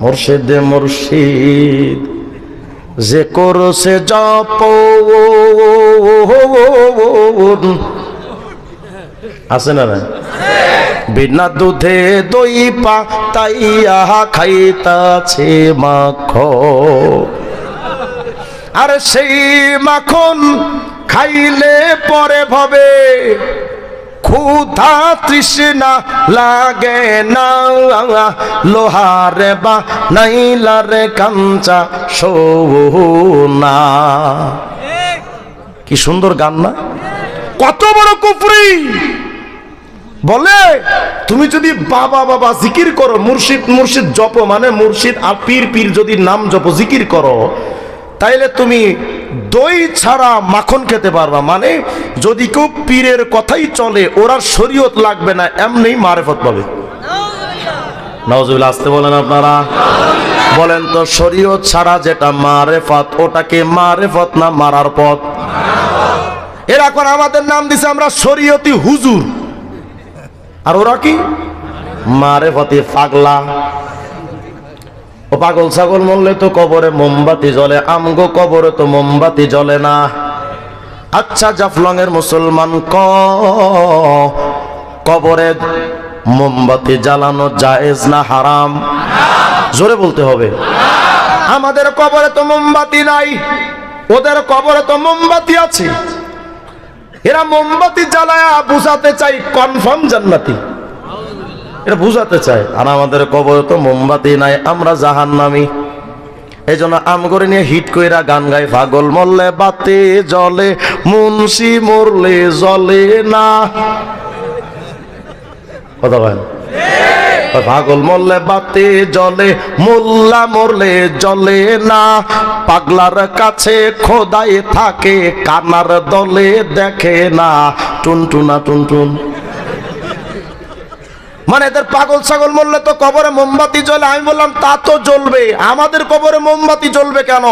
মুর্শিদে মুর্শিদ। যে করছে জপ আছে না না বিনা দুধে দই পা তাইয়া খাইতাছে মাখ আর সেই মাখন খাইলে পরে ভবে ক্ষুধা তৃষ্ণা লাগে না। লোহারে বা নাইলারে কাঞ্চা সোনা। কি সুন্দর গান না? কত বড় কুফরি। বলে, তুমি যদি বাবা বাবা জিকির করো, মুর্শিদ মুর্শিদ জপ মানে মুর্শিদ আর পীর পীর যদি নাম জপ, জিকির করো। তাইলে তুমি দই ছাড়া মাখন খেতে পারবা। মানে যদি কেউ পীরের কথাই চলে ওরা শরীয়ত লাগবে না এমনি মারেফত পাবে। নওয়াজুবিল্লাহ আসতে বলেন আপনারা। বলেন তো শরীয়ত ছাড়া যেটা মারেফত ওটাকে মারেফত না মারার পথ? এরা এখন আমাদের নাম দিছে আমরা শরীয়তি হুজুর। আর ওরা কি? মারেফতি পাগলা। ও পাগল ছাগল মরলে তো কবরে মোমবাতি জ্বলে, আমগো কবরে তো মোমবাতি জ্বলে না। আচ্ছা জাফলং এর মুসলমান ক? কবরে মোমবাতি জ্বালানো জায়েজ না হারাম? জোরে বলতে হবে। আমাদের কবরে তো মোমবাতি নাই, ওদের কবরে তো মোমবাতি আছে। এরা মোমবাতি জ্বালায়া বুঝাতে চাই, কনফার্ম জান্নাতি। এটা বুঝাতে চায়। আর আমাদের কবরে তো মোমবাতি নাই আমরা জাহান নামি এই জন্য আম করে নিয়ে হিট কইরা গান গাই পাগল মরলে বাতে জলে মুন্সি মরলে জলে না। কথা বলেন। পাগল মরলে বাতে জলে মোল্লা মরলে জলে না। পাগলার কাছে খোদাই থাকে কানার দলে দেখে না। টুনটুনা টুনটুন। মানে এদের পাগল ছাগল মরলে তো কবরে মোমবাতি জ্বলে। আমি বললাম, তা তো জ্বলবে। আমাদের কবরে মোমবাতি জ্বলবে কেন?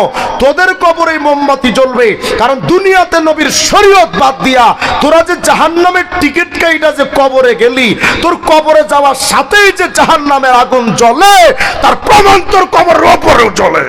তোদের কবরে মোমবাতি জ্বলবে। কারণ দুনিয়াতে নবীর শরীয়ত বাদ দিয়া তোরা যে জাহান্নামের টিকিট কাইটা যে কবরে গেলি, তোর কবরে যাওয়ার সাথেই যে জাহান্নামের আগুন জ্বলে, তার প্রমাণ তোর কবরের ওপরেও জ্বলে।